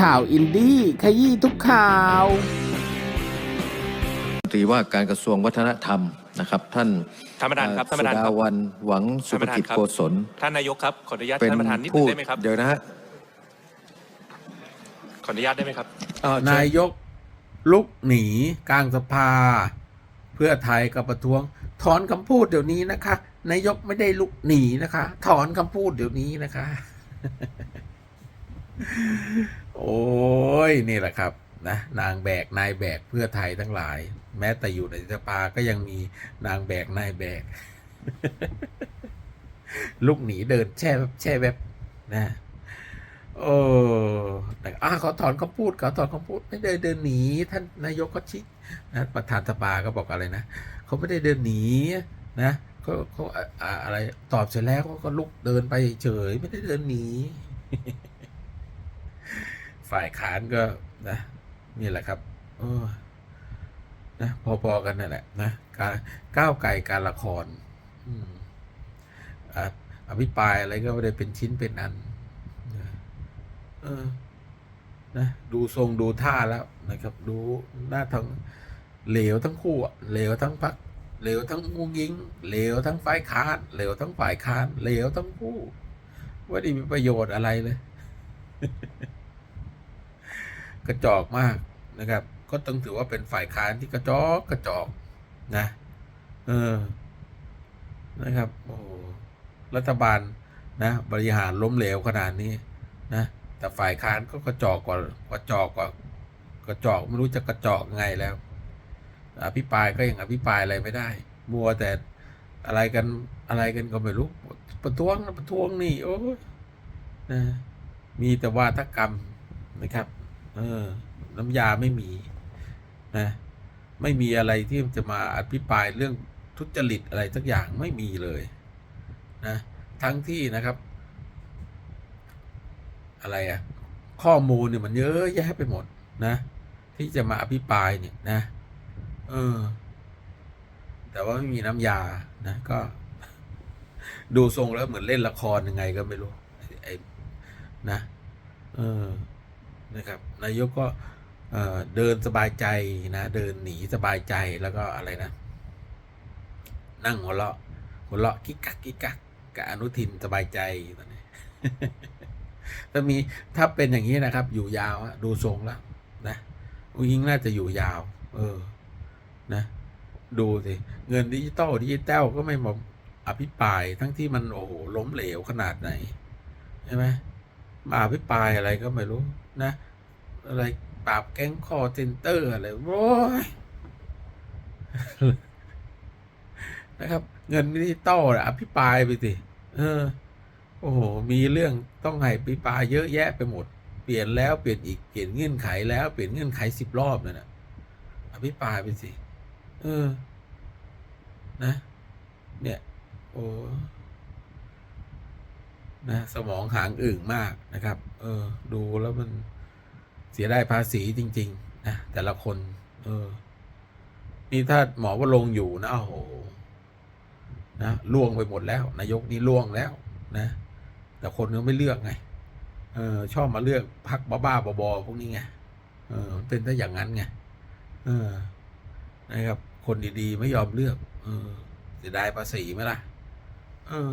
ข่าวอินดี้ขยี้ทุกข่าวรัฐมนตรีว่าการกระทรวงวัฒนธรรมนะครับ ท่านท่านประธานครับเอ่อท่านประธานครับสุดาวันหวังสุภกิจท่านประธานครับโกศลท่านนายกครับขออนุญาตเป็นท่านประธานนิดนึผู้งได้ไหมครับเดี๋ยวนะฮะขออนุญาตได้ไหมครับอ้าวเชิญนายกลุกหนีกลางสภา เพื่อไทยกับประท้วง ถอนคำพูดเดี๋ยวนี้นะคะ นายกไม่ได้ลุกหนีนะคะ ถอนคำพูดเดี๋ยวนี้นะคะ โอ้ยนี่แหละครับนะนางแบกนายแบกเพื่อไทยทั้งหลาย แม้แต่อยู่ในสภาก็ยังมีนางแบกนายแบกลุกหนีเดินแช่แวบแช่แวบนะโอ้แต่อ่าเขาถอนคำพูดเขาถอนคำพูดไม่ได้เดินหนีท่านนายกก็ชี้นะประธานสภาก็บอกอะไรนะเขาไม่ได้เดินหนีนะเขาเขาอะไรตอบเสร็จแล้วเขาก็ลุกเดินไปเฉยไม่ได้เดินหนี ฝ่ายค้านก็นะนี่แหละครับเออนะพอๆกันนั่นแหละนะการก้าวไกลการละครออภิปรายอะไรก็ไม่ได้เป็นชิ้นเป็นอันเออนะดูทรงดูท่าแล้วนะครับ ดูหน้าทั้งเหลวทั้งคู่เหลวทั้งพักเหลวทั้งงูยิงเหลวทั้งฝ่ายค้านเหลวทั้งฝ่ายค้านเหลวทั้งคู่ไม่ได้มีประโยชน์อะไรเลย กระจอกมากนะครับ ก็ต้องถือว่าเป็นฝ่ายค้านที่กระจอกกระจอกนะ เออ นะครับ โอ้รัฐบาลนะบริหารล้มเหลวขนาดนี้นะ แต่ฝ่ายค้านก็กระจอกกว่ากระจอกกว่ากระจอกไม่รู้จะกระจอกไงแล้ว อภิปรายก็ยังอภิปรายอะไรไม่ได้ มัวแต่อะไรกันอะไรกันก็ไม่รู้ ประท้วงนะประท้วงนี่ โอ้ยนะมีแต่วาทกรรมนะครับ เออ น้ำยาไม่มีนะ ไม่มีอะไรที่จะมาอภิปรายเรื่องทุจริตอะไรสักอย่างไม่มีเลยนะทั้งที่นะครับ อะไรอะข้อมูลเนี่ยมันเยอะแยะไปหมดนะ ที่จะมาอภิปรายเนี่ยนะ เออ แต่ว่าไม่มีน้ำยานะก็ ดูทรงแล้วเหมือนเล่นละครยังไงก็ไม่รู้ไอ้ไอ้นะ เออ นะครับ นายกก็เดินสบายใจนะ เดินหนีสบายใจแล้วก็อะไรนะ นั่งหัวเราะหัวเราะกิ๊กกักกิ๊กกักกับอนุทินสบายใจตอนนี้ถ้ามีถ้าเป็นอย่างนี้นะครับ อยู่ยาวดูทรงแล้วนะอุ้งยิงน่าจะอยู่ยาว เออ นะ ดูสิเงินดิจิตอลดิจิตอลก็ไม่มาอภิปรายทั้งที่มันโอ้โหล้มเหลวขนาดไหนใช่ไหม มาอภิปรายอะไรก็ไม่รู้นะ อะไรปราบแก๊งคอเซนเตอร์อะไรโว้ยนะครับ เงินดิจิตอลอะอภิปรายไปสิเออ โอ้โห มีเรื่องต้องให้ปีปลายเยอะแยะไปหมด เปลี่ยนแล้วเปลี่ยนอีกเปลี่ยนเงื่อนไขแล้วเปลี่ยนเงื่อนไขสิบรอบนั่นนะอภิปรายไปสิ เออ นะ เนี่ย โอ้ นะสมองหางอึ่งมากนะครับ เออ ดูแล้วมันเสียได้ภาษีจริง ๆ นะ แต่ละคน เออ นี่ถ้าหมอว่าลงอยู่นะโอ้โหนะล่วงไปหมดแล้ว นายกนี่ล่วงแล้วนะ แต่คนก็ไม่เลือกไง เออ ชอบมาเลือกพักบ้าๆบอๆพวกนี้ไงเออมันเป็นถ้าอย่างนั้นไงเออ นะครับ คนดีๆไม่ยอมเลือก เออเสียดายภาษีไหมล่ะ เออ